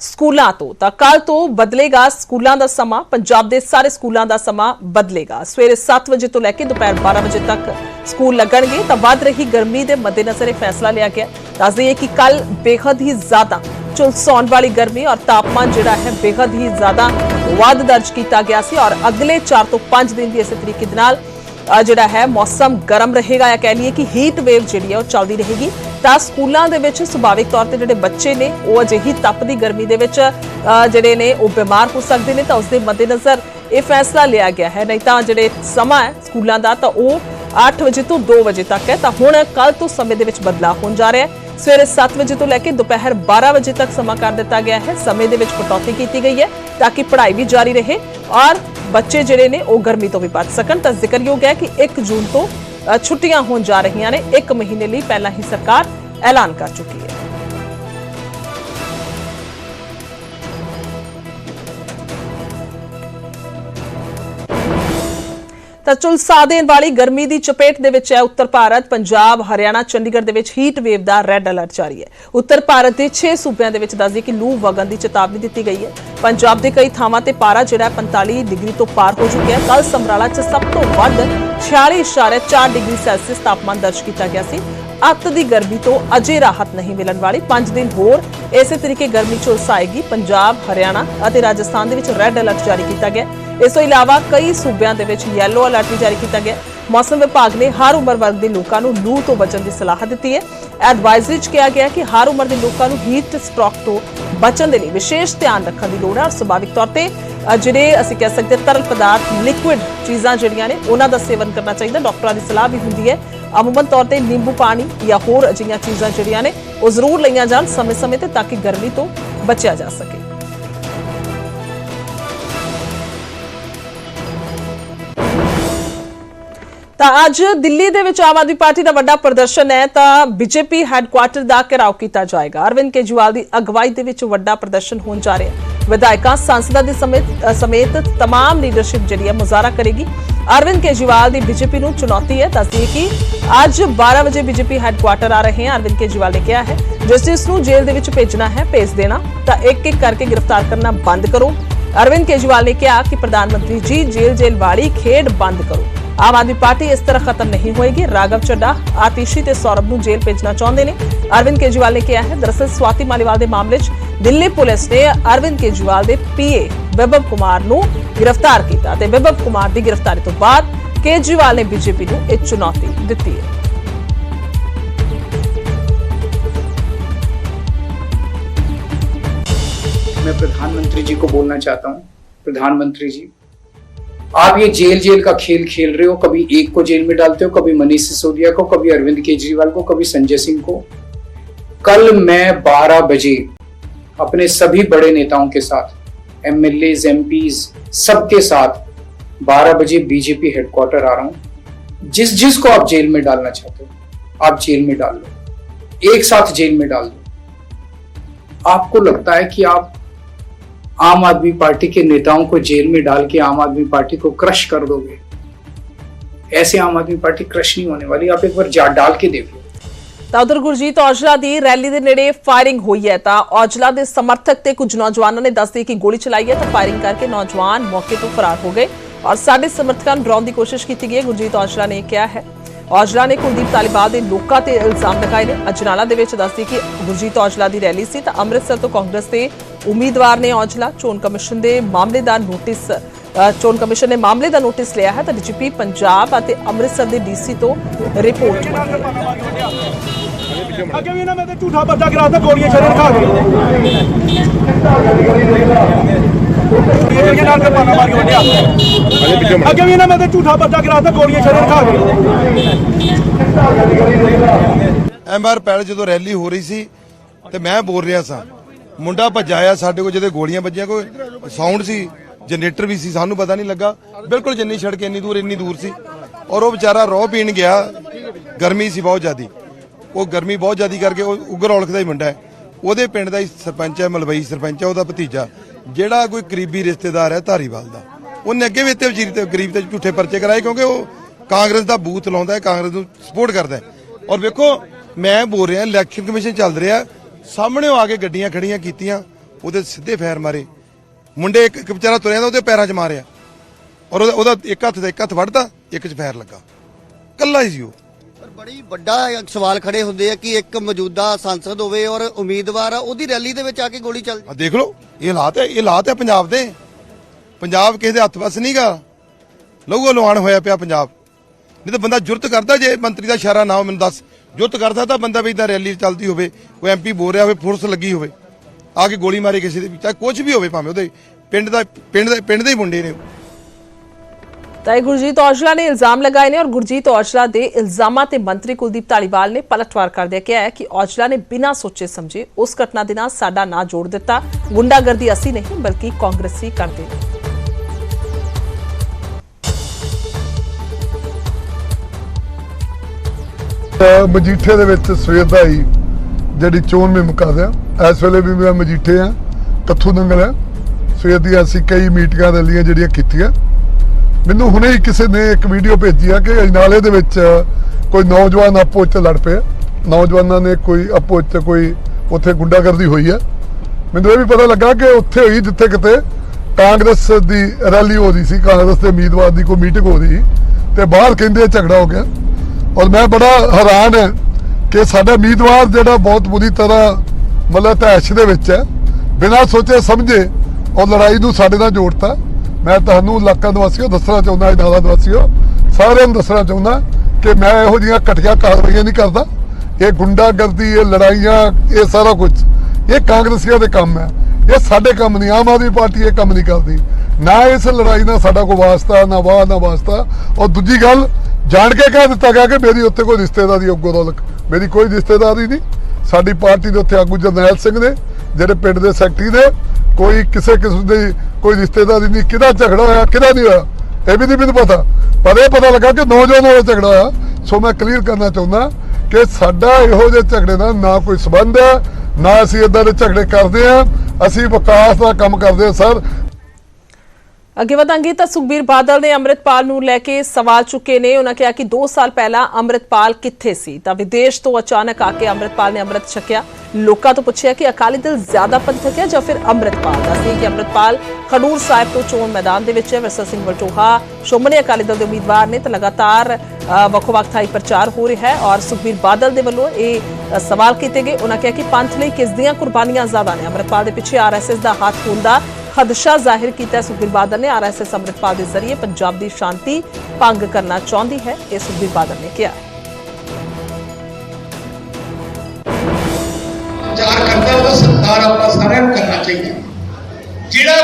ਸਕੂਲਾਂ ਤੋਂ। ਤਾਂ ਕੱਲ ਤੋਂ ਬਦਲੇਗਾ ਸਕੂਲਾਂ ਦਾ ਸਮਾਂ, ਪੰਜਾਬ ਦੇ ਸਾਰੇ ਸਕੂਲਾਂ ਦਾ ਸਮਾਂ ਬਦਲੇਗਾ। ਸਵੇਰੇ 7 ਵਜੇ ਤੋਂ ਲੈ ਕੇ ਦੁਪਹਿਰ 12 ਵਜੇ ਤੱਕ ਸਕੂਲ ਲੱਗਣਗੇ। ਤਾਂ ਵੱਧ ਰਹੀ ਗਰਮੀ ਦੇ ਮੱਦੇਨਜ਼ਰ ਇਹ ਫੈਸਲਾ ਲਿਆ ਗਿਆ। ਦੱਸ ਦਈਏ ਕਿ ਕੱਲ ਬੇਹਦ ਹੀ ਜ਼ਿਆਦਾ ਚੁਲਸਾਉਣ ਵਾਲੀ ਗਰਮੀ ਔਰ ਤਾਪਮਾਨ ਜਿਹੜਾ ਹੈ ਬੇਹਦ ਹੀ ਜ਼ਿਆਦਾ ਵੱਧ ਦਰਜ ਕੀਤਾ ਗਿਆ ਸੀ ਔਰ ਅਗਲੇ 4 ਤੋਂ 5 ਦਿਨ ਦੀ ਇਸੇ ਤਰੀਕੇ ਦੇ ਨਾਲ ਜਿਹੜਾ ਹੈ ਮੌਸਮ ਗਰਮ ਰਹੇਗਾ ਜਾਂ ਕਹਿ ਲਈਏ ਕਿ ਹੀਟ ਵੇਵ ਜਿਹੜੀ ਹੈ ਉਹ ਚੱਲਦੀ ਰਹੇਗੀ। ਤਾਂ ਸਕੂਲਾਂ ਦੇ ਵਿੱਚ ਸੁਭਾਵਿਕ ਤੌਰ ਤੇ ਜਿਹੜੇ ਬੱਚੇ ਨੇ, ਉਹ ਅਜਿਹੀ ਤਪਦੀ ਗਰਮੀ ਦੇ ਵਿੱਚ ਜਿਹੜੇ ਨੇ, ਉਹ ਬਿਮਾਰ ਹੋ ਸਕਦੇ ਨੇ ਤਾਂ ਉਸ ਦੇ ਮੱਦੇਨਜ਼ਰ ਇਹ ਫੈਸਲਾ ਲਿਆ ਗਿਆ ਹੈ। ਨਹੀਂ ਤਾਂ ਜਿਹੜੇ ਸਮਾਂ ਹੈ ਸਕੂਲਾਂ ਦਾ ਤਾਂ ਉਹ 8 ਵਜੇ ਤੋਂ 2 ਵਜੇ ਤੱਕ ਹੈ। ਤਾਂ ਹੁਣ ਕੱਲ ਤੋਂ ਸਮੇਂ ਦੇ ਵਿੱਚ ਬਦਲਾਅ ਹੋਣ ਜਾ ਰਿਹਾ ਹੈ। ਸਵੇਰੇ 7 ਵਜੇ ਤੋਂ ਲੈ ਕੇ ਦੁਪਹਿਰ 12 ਵਜੇ ਤੱਕ ਸਮਾਂ ਕਰ ਦਿੱਤਾ ਗਿਆ ਹੈ। ਸਮੇਂ ਦੇ ਵਿੱਚ ਕਟੌਤੀ ਕੀਤੀ ਗਈ ਹੈ ਤਾਂ ਕਿ ਪੜ੍ਹਾਈ ਵੀ ਜਾਰੀ ਰਹੇ ਔਰ ਬੱਚੇ ਜਿਹੜੇ ਨੇ, ਉਹ ਗਰਮੀ ਤੋਂ ਵੀ ਬਚ ਸਕਣ। ਤਾਂ ਜ਼ਿਕਰਯੋਗ ਹੈ ਕਿ 1 ਜੂਨ ਤੋਂ ਛੁੱਟੀਆਂ ਹੋਣ ਜਾ ਰਹੀਆਂ ਨੇ। 1 ਮਹੀਨੇ ਲਈ ਪਹਿਲਾਂ ਹੀ ਸਰਕਾਰ ਐਲਾਨ ਕਰ ਚੁੱਕੀ ਹੈ। ਤਾਂ ਝੁਲਸਾ ਦੇਣ ਵਾਲੀ ਗਰਮੀ ਦੀ ਚਪੇਟ ਦੇ ਵਿੱਚ ਹੈ ਉੱਤਰ ਭਾਰਤ। ਪੰਜਾਬ, ਹਰਿਆਣਾ, ਚੰਡੀਗੜ੍ਹ ਦੇ ਵਿੱਚ ਹੀਟ ਵੇਵ ਦਾ ਰੈੱਡ ਅਲਰਟ ਜਾਰੀ ਹੈ। ਉੱਤਰ ਭਾਰਤ ਦੇ 6 ਸੂਬਿਆਂ ਦੇ ਵਿੱਚ ਦੱਸਦੀ ਕਿ ਲੂ ਵਗਣ ਦੀ ਚੇਤਾਵਨੀ ਦਿੱਤੀ ਗਈ ਹੈ। ਪੰਜਾਬ ਦੇ ਕਈ ਥਾਵਾਂ ਤੇ ਪਾਰਾ ਜਿਹੜਾ ਹੈ 45 ਡਿਗਰੀ ਤੋਂ ਪਾਰ ਹੋ ਚੁੱਕਿਆ ਹੈ। ਕੱਲ ਸਮਰਾਲਾ 'ਚ ਸਭ ਤੋਂ ਵੱਧ 46.4 ਡਿਗਰੀ ਸੈਲਸੀਅਸ ਤਾਪਮਾਨ ਦਰਜ ਕੀਤਾ ਗਿਆ ਸੀ। ਅੱਤ ਦੀ ਗਰਮੀ ਤੋਂ ਅਜੇ ਰਾਹਤ ਨਹੀਂ ਮਿਲਣ ਵਾਲੀ। 5 ਦਿਨ ਹੋਰ ਇਸੇ ਤਰੀਕੇ ਗਰਮੀ ਝੁਲਸਾਏਗੀ ਪੰਜਾਬ, ਹਰਿਆਣਾ ਅਤੇ ਰਾਜਸਥਾਨ ਦੇ ਵਿੱਚ ਰੈੱਡ ਅਲਰਟ ਜਾਰੀ ਕੀਤਾ ਗਿਆ। ਇਸ ਤੋਂ ਇਲਾਵਾ ਕਈ ਸੂਬਿਆਂ ਦੇ ਵਿੱਚ ਯੈਲੋ ਅਲਰਟ ਵੀ ਜਾਰੀ ਕੀਤਾ ਗਿਆ। ਮੌਸਮ ਵਿਭਾਗ ਨੇ ਹਰ ਉਮਰ ਵਰਗ ਦੇ ਲੋਕਾਂ ਨੂੰ ਲੂ ਤੋਂ ਬਚਣ ਦੀ ਸਲਾਹ ਦਿੱਤੀ ਹੈ। ਐਡਵਾਈਜ਼ਰੀ 'ਚ ਕਿਹਾ ਗਿਆ ਕਿ ਹਰ ਉਮਰ ਦੇ ਲੋਕਾਂ ਨੂੰ ਹੀਟ ਸਟ੍ਰੋਕ ਤੋਂ ਬਚਣ ਦੇ ਲਈ ਵਿਸ਼ੇਸ਼ ਧਿਆਨ ਰੱਖਣ ਦੀ ਲੋੜ ਹੈ। ਔਰ ਸੁਭਾਵਿਕ ਤੌਰ ਤੇ ਜਿਹੜੇ ਅਸੀਂ ਕਹਿ ਸਕਦੇ ਹਾਂ ਤਰਲ ਪਦਾਰਥ ਲਿਕੁਇਡ ਚੀਜ਼ਾਂ ਜਿਹੜੀਆਂ ਨੇ, ਉਹਨਾਂ ਦਾ ਸੇਵਨ ਕਰਨਾ ਚਾਹੀਦਾ। ਡਾਕਟਰਾਂ ਦੀ ਸਲਾਹ ਵੀ ਹੁੰਦੀ ਹੈ ਅਮੂਮਨ ਤੌਰ ਤੇ ਨਿੰਬੂ ਪਾਣੀ ਜਾਂ ਹੋਰ ਅਜਿਹੀਆਂ ਚੀਜ਼ਾਂ ਜਿਹੜੀਆਂ ਨੇ, ਉਹ ਜ਼ਰੂਰ ਲਈਆਂ ਜਾਣ ਸਮੇਂ-ਸਮੇਂ ਤੇ ਤਾਂ ਕਿ ਗਰਮੀ ਤੋਂ ਬਚਿਆ ਜਾ ਸਕੇ। ਤਾਂ ਅੱਜ ਦਿੱਲੀ ਦੇ ਵਿੱਚ ਆਮ ਆਦਮੀ ਪਾਰਟੀ ਦਾ ਵੱਡਾ ਪ੍ਰਦਰਸ਼ਨ ਹੈ, ਤਾਂ ਬੀਜੇਪੀ ਹੈੱਡਕੁਆਰਟਰ ਦਾ ਘਿਰਾਓ ਕੀਤਾ ਜਾਏਗਾ। ਅਰਵਿੰਦ ਕੇਜਰੀਵਾਲ ਦੀ ਅਗਵਾਈ ਦੇ ਵਿੱਚ ਵੱਡਾ ਪ੍ਰਦਰਸ਼ਨ ਹੋਣ ਜਾ ਰਿਹਾ ਹੈ। ਵਿਧਾਇਕਾਂ ਸੰਸਦਾਂ ਦੇ ਸਮੇਤ ਅ, ਸਮੇਤ तमाम ਲੀਡਰਸ਼ਿਪ ਜਿਹੜੀ ਹੈ ਮੁਜ਼ਾਹਰਾ ਕਰੇਗੀ ਅਰਵਿੰਦ ਕੇਜਰੀਵਾਲ ਦੀ ਬੀਜੇਪੀ ਨੂੰ ਚੁਣੌਤੀ ਹੈ ਦੱਸਦੀ ਕਿ ਅੱਜ 12 ਵਜੇ ਬੀਜੇਪੀ ਹੈੱਡਕੁਆਰਟਰ ਆ ਰਹੇ ਹਨ ਅਰਵਿੰਦ ਕੇਜਰੀਵਾਲ ਨੇ ਕਿਹਾ ਹੈ ਜਸਟਿਸ ਨੂੰ ਜੇਲ੍ਹ ਦੇ ਵਿੱਚ ਭੇਜਣਾ ਹੈ ਭੇਜ ਦੇਣਾ ਤਾਂ ਇੱਕ ਇੱਕ ਕਰਕੇ ਗ੍ਰਿਫਤਾਰ ਕਰਨਾ ਬੰਦ ਕਰੋ ਅਰਵਿੰਦ ਕੇਜਰੀਵਾਲ ਨੇ ਕਿਹਾ ਕਿ ਪ੍ਰਧਾਨ ਮੰਤਰੀ ਜੀ ਜੇਲ੍ਹ ਜੇਲ੍ਹ ਵਾਲੀ ਖੇਡ ਬੰਦ ਕਰੋ ਆਮ ਆਦਮੀ ਪਾਰਟੀ ਇਸ ਤਰ੍ਹਾਂ ਖਤਮ ਨਹੀਂ ਹੋਏਗੀ ਰਾਘਵ ਚੱਡਾ ਆਤੀਸ਼ੀ ਤੇ ਸੌਰਭ ਨੂੰ ਜੇਲ੍ਹ ਭੇਜਣਾ ਚਾਹੁੰਦੇ ਨੇ ਅਰਵਿੰਦ ਕੇਜਰੀਵਾਲ ਨੇ ਕਿਹਾ ਹੈ ਦਰਅਸਲ ਸਵਾਤੀ ਮਾਲੀਵਾਲ ਦੇ ਮਾਮਲੇ 'ਚ ਦਿੱਲੀ ਪੁਲਿਸ ਨੇ ਅਰਵਿੰਦ ਕੇਜਰੀਵਾਲ ਦੇ ਪੀਏ ਵਿਭਵ ਕੁਮਾਰ ਨੂੰ ਗ੍ਰਿਫਤਾਰ ਕੀਤਾ ਤੇ ਵਿਭਵ ਕੁਮਾਰ ਦੀ ਗ੍ਰਿਫਤਾਰੀ ਤੋਂ ਬਾਅਦ ਕੇਜਰੀਵਾਲ ਨੇ ਬੀਜੇਪੀ ਨੂੰ ਇਹ ਚੁਣੌਤੀ ਦਿੱਤੀ ਹੈ मैं प्रधानमंत्री जी को बोलना चाहता हूं प्रधानमंत्री जी आप ये जेल जेल का खेल खेल रहे हो कभी एक को जेल में डालते हो कभी मनीष सिसोदिया को कभी अरविंद केजरीवाल को कभी संजय सिंह को कल मैं 12 बजे अपने सभी बड़े नेताओं के साथ एमएलए एमपीज सबके साथ 12 बजे बीजेपी हेडक्वार्टर आ रहा हूँ। जिस जिस को आप जेल में डालना चाहते हो, आप जेल में डाल लो। एक साथ जेल में डाल दो आपको लगता है कि आप आम आदमी पार्टी के नेताओं को जेल में डाल के आम आदमी पार्टी को क्रश कर दोगे? ऐसे आम आदमी पार्टी क्रश नहीं होने वाली। आप एक बार जा, डाल के देख लो। ਤਾਂ ਉਧਰ ਗੁਰਜੀਤ ਔਜਲਾ ਦੀ ਰੈਲੀ ਦੇ ਨੇੜੇ ਫਾਇਰਿੰਗ ਹੋਈ ਹੈ। ਤਾਂ ਔਜਲਾ ਦੇ ਸਮਰਥਕ ਤੇ ਕੁਝ ਨੌਜਵਾਨਾਂ ਨੇ ਦੱਸਦੀ ਕਿ ਗੋਲੀ ਚਲਾਈ ਹੈ ਤਾਂ ਫਾਇਰਿੰਗ ਕਰਕੇ ਨੌਜਵਾਨ ਮੌਕੇ ਤੋਂ ਫਰਾਰ ਹੋ ਗਏ ਔਰ ਸਾਡੇ ਸਮਰਥਕਾਂ ਨੂੰ ਡਰਾਉਣ ਦੀ ਕੋਸ਼ਿਸ਼ ਕੀਤੀ ਗਈ ਹੈ। ਗੁਰਜੀਤ ਔਜਲਾ ਨੇ ਕਿਹਾ ਹੈ। ਔਜਲਾ ਨੇ ਕੁਲਦੀਪ ਤਾਲੀਬਾਨ ਦੇ ਲੋਕਾਂ ਤੇ ਇਲਜ਼ਾਮ ਲਗਾਏ ਨੇ। ਅਜਨਾਲਾ ਦੇ ਵਿੱਚ ਦੱਸਦੀ ਕਿ ਗੁਰਜੀਤ ਔਜਲਾ ਦੀ ਰੈਲੀ ਸੀ ਤਾਂ ਅੰਮ੍ਰਿਤਸਰ ਤੋਂ ਕਾਂਗਰਸ ਦੇ ਉਮੀਦਵਾਰ ਨੇ ਔਜਲਾ। ਚੋਣ ਕਮਿਸ਼ਨ ਦੇ ਮਾਮਲੇ ਦਾ ਨੋਟਿਸ ਚੋਣ ਕਮਿਸ਼ਨ ਨੇ ਮਾਮਲੇ ਦਾ ਨੋਟਿਸ ਲਿਆ ਹੈ ਤਾਂ ਡੀਜੀਪੀ ਪੰਜਾਬ ਅਤੇ ਅੰਮ੍ਰਿਤਸਰ ਦੇ ਡੀਸੀ ਤੋਂ ਰਿਪੋਰਟ ਅੱਗੇ ਵੀ ਇਹਨਾਂ ਮੈਂ ਤੇ ਝੂਠਾ ਪਰਚਾ ਕਰਾਤਾ ਗੋਲੀਆਂ ਸ਼ਰਨ ਖਾ ਵੱਢਿਆ। ਅੱਗੇ ਵੀ ਇਹਨਾਂ ਮੈਂ ਤੇ ਝੂਠਾ ਪਰਚਾ ਕਰਾਤਾ ਗੋਲੀਆਂ ਸ਼ਰਨ ਖਾ ਕੇ। ਐਮਆਰ ਪੈਲ ਜਦੋਂ ਰੈਲੀ ਹੋ ਰਹੀ ਸੀ ਤੇ ਮੈਂ ਬੋਲ ਰਿਹਾ ਸਾਂ। ਮੁੰਡਾ ਭੱਜਾ ਆ ਸਾਡੇ ਕੋਲ ਜਿਹਦੇ ਗੋਲੀਆਂ ਵੱਜੀਆਂ ਕੋਈ ਸਾਊਂਡ ਸੀ। ਜਨਰੇਟਰ ਵੀ ਸੀ, ਸਾਨੂੰ ਪਤਾ ਨਹੀਂ ਲੱਗਾ। ਬਿਲਕੁਲ ਜਿੰਨੀ ਸੜਕ ਇੰਨੀ ਦੂਰ ਇੰਨੀ ਦੂਰ ਸੀ। ਔਰ ਉਹ ਵਿਚਾਰਾ ਰੋਹ ਪੀਣ ਗਿਆ। ਗਰਮੀ ਸੀ ਬਹੁਤ ਜ਼ਿਆਦੀ। ਉਹ ਗਰਮੀ ਬਹੁਤ ਜ਼ਿਆਦੀ ਕਰਕੇ ਉਹ ਉਗਰ ਔਲਖ ਦਾ ਹੀ ਮੁੰਡਾ ਹੈ। ਉਹਦੇ ਪਿੰਡ ਦਾ ਹੀ ਸਰਪੰਚ ਹੈ, ਮਲਵਈ ਸਰਪੰਚ ਹੈ, ਉਹਦਾ ਭਤੀਜਾ। ਜਿਹੜਾ ਕੋਈ ਕਰੀਬੀ ਰਿਸ਼ਤੇਦਾਰ ਹੈ, ਧਾਰੀਵਾਲ ਦਾ। ਉਹਨੇ ਅੱਗੇ ਵੀ ਇੱਥੇ ਵਜ਼ੀਰ ਤੇ ਗਰੀਬ ਤੇ ਝੂਠੇ ਪਰਚੇ ਕਰਾਏ ਕਿਉਂਕਿ ਉਹ ਕਾਂਗਰਸ ਦਾ ਬੂਥ ਲਾਉਂਦਾ ਹੈ, ਕਾਂਗਰਸ ਨੂੰ ਸਪੋਰਟ ਕਰਦਾ ਹੈ। ਔਰ ਵੇਖੋ, ਮੈਂ ਬੋਲ ਰਿਹਾ ਇਲੈਕਸ਼ਨ ਕਮਿਸ਼ਨ ਚੱਲ ਰਿਹਾ। ਸਾਹਮਣੇ ਆ ਕੇ ਗੱਡੀਆਂ ਖੜੀਆਂ ਕੀਤੀਆਂ, ਉਹਦੇ ਸਿੱਧੇ ਫੈਰ ਮਾਰੇ। ਮੁੰਡੇ ਇੱਕ ਇੱਕ ਵਿਚਾਰਾ ਤੁਰਿਆ ਤਾਂ ਉਹਦੇ ਪੈਰਾਂ 'ਚ ਮਾਰਿਆ। ਔਰ ਉਹਦਾ ਇੱਕ ਹੱਥ ਦਾ ਇੱਕ ਹੱਥ ਵੜਦਾ ਇੱਕ 'ਚ ਫੈਰ ਲੱਗਾ। ਕੱਲਾ ਹੀ ਸੀ ਉਹ। ਪਰ ਬੜੀ ਵੱਡਾ ਸਵਾਲ ਖੜੇ ਹੁੰਦੇ ਆ ਕਿ ਇੱਕ ਮੌਜੂਦਾ ਸੰਸਦ ਹੋਵੇ ਔਰ ਉਮੀਦਵਾਰ ਆ ਉਹਦੀ ਰੈਲੀ ਦੇ ਵਿੱਚ ਆ ਕੇ ਗੋਲੀ ਚੱਲ ਆ ਦੇਖ ਲਓ ਇਹ ਹਾਲਾਤ ਹੈ ਇਹ ਹਾਲਾਤ ਹੈ ਪੰਜਾਬ ਦੇ। ਪੰਜਾਬ ਕਿਸੇ ਦੇ ਹੱਥ ਵਸ ਨਹੀਂਗਾ ਲਹੂ ਲੁਹਾਣ ਹੋਇਆ ਪਿਆ ਪੰਜਾਬ। ਨਹੀਂ ਤਾਂ ਬੰਦਾ ਜੁਰਤ ਕਰਦਾ ਜੇ ਮੰਤਰੀ ਦਾ ਇਸ਼ਾਰਾ ਨਾ ਹੋ ਮੈਨੂੰ ਦੱਸ। ਜੁਰਤ ਕਰਦਾ ਤਾਂ ਬੰਦਾ ਵੀ ਇਦਾਂ ਰੈਲੀ ਚੱਲਦੀ ਹੋਵੇ ਕੋਈ ਐਮਪੀ ਬੋਲ ਰਿਹਾ ਹੋਵੇ ਫੋਰਸ ਲੱਗੀ ਹੋਵੇ। ਆ ਕੇ ਗੋਲੀ ਮਾਰੇ ਕਿਸੇ ਦੇ ਵੀ ਚਾਹੇ ਕੁਝ ਵੀ ਹੋਵੇ ਭਾਵੇਂ ਉਹਦੇ ਪਿੰਡ ਦਾ ਪਿੰਡ ਦੇ ਪਿੰਡ ਦੇ ਹੀ ਮੁੰਡੇ ਨੇ। ਤਾਂ ਇਹ ਗੁਰਜੀਤ ਔਜਲਾ ਨੇ ਇਲਜ਼ਾਮ ਲਗਾਏ ਨੇ ਔਰ ਗੁਰਜੀਤ ਔਜਲਾ ਦੇ ਇਲਜ਼ਾਮਾਂ ਤੇ ਮੰਤਰੀ ਕੁਲਦੀਪ ਧਾਲੀਵਾਲ ਨੇ ਪਲਟਵਾਰ ਕਰਦਿਆਂ ਕਿਹਾ ਹੈ ਕਿ ਔਜਲਾ ਨੇ ਬਿਨਾਂ ਸੋਚੇ ਸਮਝੇ ਉਸ ਘਟਨਾ ਦੇ ਨਾਲ ਸਾਡਾ ਨਾਂ ਜੋੜ ਦਿੱਤਾ। ਗੁੰਡਾਗਰਦੀ ਅਸੀਂ ਨਹੀਂ ਬਲਕਿ ਕਾਂਗਰਸੀ ਕਰਦੇ ਨੇ। ਮਜੀਠੇ ਦੇ ਵਿੱਚ ਸਵੇਰ ਦਾ ਹੀ ਜਿਹੜੀ ਚੋਣ ਮੈਂ ਮੁਕਾ ਦਿਆਂ। ਇਸ ਵੇਲੇ ਵੀ ਮੈਂ ਮਜੀਠੇ ਆ ਕੱਥੂ ਨੰਗਲ ਆ। ਸਵੇਰ ਦੀ ਅਸੀਂ ਕਈ ਮੀਟਿੰਗਾਂ ਰੈਲੀਆਂ ਜਿਹੜੀਆਂ ਕੀਤੀਆਂ। ਮੈਨੂੰ ਹੁਣੇ ਹੀ ਕਿਸੇ ਨੇ ਇੱਕ ਵੀਡੀਓ ਭੇਜੀ ਆ ਕਿ ਅਜਨਾਲੇ ਦੇ ਵਿੱਚ ਕੋਈ ਨੌਜਵਾਨ ਆਪੋ ਵਿੱਚ ਲੜ ਪਏ ਨੌਜਵਾਨਾਂ ਨੇ ਕੋਈ ਆਪੋ ਵਿੱਚ ਕੋਈ ਉੱਥੇ ਗੁੰਡਾਗਰਦੀ ਹੋਈ ਆ। ਮੈਨੂੰ ਇਹ ਵੀ ਪਤਾ ਲੱਗਾ ਕਿ ਉੱਥੇ ਹੋਈ ਜਿੱਥੇ ਕਿਤੇ ਕਾਂਗਰਸ ਦੀ ਰੈਲੀ ਹੋ ਰਹੀ ਸੀ, ਕਾਂਗਰਸ ਦੇ ਉਮੀਦਵਾਰ ਦੀ ਕੋਈ ਮੀਟਿੰਗ ਹੋ ਰਹੀ ਸੀ, ਤੇ ਬਾਹਰ ਕਹਿੰਦੇ ਝਗੜਾ ਹੋ ਗਿਆ। ਔਰ ਮੈਂ ਬੜਾ ਹੈਰਾਨ ਹੈ ਕਿ ਸਾਡਾ ਉਮੀਦਵਾਰ ਜਿਹੜਾ ਬਹੁਤ ਬੁਰੀ ਤਰ੍ਹਾਂ ਮਤਲਬ ਤੈਸ਼ ਦੇ ਵਿੱਚ ਹੈ। ਬਿਨਾਂ ਸੋਚੇ ਸਮਝੇ ਔਰ ਲੜਾਈ ਨੂੰ ਸਾਡੇ ਨਾਲ ਜੋੜਤਾ। ਮੈਂ ਤੁਹਾਨੂੰ ਇਲਾਕਾ ਨਿਵਾਸੀਓ, ਦੱਸਣਾ ਚਾਹੁੰਦਾ ਇਨਾਲਾ ਨਿਵਾਸੀਓ, ਸਾਰਿਆਂ ਨੂੰ ਦੱਸਣਾ ਚਾਹੁੰਦਾ ਕਿ ਮੈਂ ਇਹੋ ਜਿਹੀਆਂ ਘਟੀਆਂ ਕਾਰਵਾਈਆਂ ਨਹੀਂ ਕਰਦਾ। ਇਹ ਗੁੰਡਾਗਰਦੀ, ਇਹ ਲੜਾਈਆਂ, ਇਹ ਸਾਰਾ ਕੁਝ। ਇਹ ਕਾਂਗਰਸੀਆਂ ਦੇ ਕੰਮ ਹੈ। ਇਹ ਸਾਡੇ ਕੰਮ ਨਹੀਂ, ਆਮ ਆਦਮੀ ਪਾਰਟੀ ਇਹ ਕੰਮ ਨਹੀਂ ਕਰਦੀ। ਨਾ ਇਸ ਲੜਾਈ ਨਾਲ ਸਾਡਾ ਕੋਈ ਵਾਸਤਾ, ਨਾ ਵਾਹ, ਨਾ ਵਾਸਤਾ। ਔਰ ਦੂਜੀ ਗੱਲ, ਜਾਣ ਕੇ ਕਹਿ ਦਿੱਤਾ ਗਿਆ ਕਿ ਮੇਰੀ ਉੱਥੇ ਕੋਈ ਰਿਸ਼ਤੇਦਾਰੀ ਉੱਗੋ ਰੌਲਕ ਮੇਰੀ ਕੋਈ ਰਿਸ਼ਤੇਦਾਰੀ ਨਹੀਂ। ਸਾਡੀ ਪਾਰਟੀ ਦੇ ਉੱਥੇ ਆਗੂ ਜਰਨੈਲ ਸਿੰਘ ਨੇ, ਜਿਹੜੇ ਪਿੰਡ ਦੇ ਸੈਕਟਰੀ ਨੇ, ਕੋਈ ਕਿਸੇ ਕਿਸਮ ਦੀ ਕੋਈ ਰਿਸ਼ਤੇਦਾਰੀ ਨਹੀਂ, ਕਿਹਦਾ ਝਗੜਾ ਹੋਇਆ, ਕਿਹਦਾ ਨਹੀਂ ਹੋਇਆ, ਇਹ ਵੀ ਨਹੀਂ ਮੈਨੂੰ ਪਤਾ। ਪਰ ਇਹ ਪਤਾ ਲੱਗਾ ਕਿ ਨੌਜਵਾਨ ਦਾ ਝਗੜਾ ਹੋਇਆ। ਸੋ ਮੈਂ ਕਲੀਅਰ ਕਰਨਾ ਚਾਹੁੰਦਾ ਕਿ ਸਾਡਾ ਇਹੋ ਜਿਹੇ ਝਗੜੇ ਦਾ ਨਾ ਕੋਈ ਸਬੰਧ ਹੈ, ਨਾ ਅਸੀਂ ਇਦਾਂ ਦੇ ਝਗੜੇ ਕਰਦੇ ਆ ਅਸੀਂ ਵਿਕਾਸ ਦਾ ਕੰਮ ਕਰਦੇ ਆ ਸਰ। ਅੱਗੇ ਵਧਾਂਗੇ ਤਾਂ ਸੁਖਬੀਰ ਬਾਦਲ ਨੇ ਅੰਮ੍ਰਿਤਪਾਲ ਨੂੰ ਲੈ ਕੇ ਸਵਾਲ ਚੁੱਕੇ ਨੇ। ਉਹਨਾਂ ਕਿਹਾ ਕਿ 2 ਸਾਲ ਪਹਿਲਾਂ ਅੰਮ੍ਰਿਤਪਾਲ ਕਿੱਥੇ ਸੀ? ਤਾਂ ਵਿਦੇਸ਼ ਤੋਂ ਅਚਾਨਕ ਆ ਕੇ ਅੰਮ੍ਰਿਤਪਾਲ ਨੇ ਅੰਮ੍ਰਿਤ ਛਕਿਆ। ਲੋਕਾਂ ਤੋਂ ਪੁੱਛਿਆ ਕਿ ਅਕਾਲੀ ਦਲ ਜ਼ਿਆਦਾ ਪੰਥਕ ਹੈ ਜਾਂ ਫਿਰ ਅੰਮ੍ਰਿਤਪਾਲ ਦੱਸਦੇ ਕਿ ਅੰਮ੍ਰਿਤਪਾਲ ਖਡੂਰ ਸਾਹਿਬ ਤੋਂ ਚੋਣ ਮੈਦਾਨ ਦੇ ਵਿੱਚ ਹੈ। ਵਿਰਸਾ ਸਿੰਘ ਵਲਟੋਹਾ ਸ਼੍ਰੋਮਣੀ ਅਕਾਲੀ ਦਲ ਦੇ ਉਮੀਦਵਾਰ ਨੇ ਤਾਂ ਲਗਾਤਾਰ ਅ, ਵੱਖੋ-ਵੱਖ ਥਾਈ ਪ੍ਰਚਾਰ ਹੋ ਰਿਹਾ ਹੈ ਔਰ ਸੁਖਬੀਰ ਬਾਦਲ ਦੇ ਵੱਲੋਂ ਇਹ ਸਵਾਲ ਕੀਤੇ ਗਏ। ਉਹਨਾਂ ਕਿਹਾ ਕਿ ਪੰਥ ਲਈ ਕਿਸ ਦੀਆਂ ਕੁਰਬਾਨੀਆਂ ਜ਼ਿਆਦਾ ਨੇ। ਅੰਮ੍ਰਿਤਪਾਲ ਦੇ ਪਿੱਛੇ ਆਰਐਸਐਸ ਦਾ ਹੱਥ ਹੋਣ ਖਦਸ਼ਾ ਜ਼ਾਹਿਰ ਕੀਤਾ ਸੁਖਬੀਰ ਬਾਦਲ ਨੇ ਆਰਐਸਐਸ ਅੰਮ੍ਰਿਤਪਾਲ ਦੇ ਜ਼ਰੀਏ ਪੰਜਾਬ ਦੀ ਸ਼ਾਂਤੀ ਭੰਗ ਕਰਨਾ ਚਾਹੁੰਦੀ ਹੈ, ਇਹ ਸੁਖਬੀਰ ਬਾਦਲ ਨੇ ਕਿਹਾ। ਵਿਚਾਰ ਕਰਦਾ ਉਹਦਾ ਸਤਿਕਾਰ ਆਪਾਂ ਸਾਰਿਆਂ ਨੂੰ ਕਰਨਾ ਚਾਹੀਦਾ। ਜਿਹੜਾ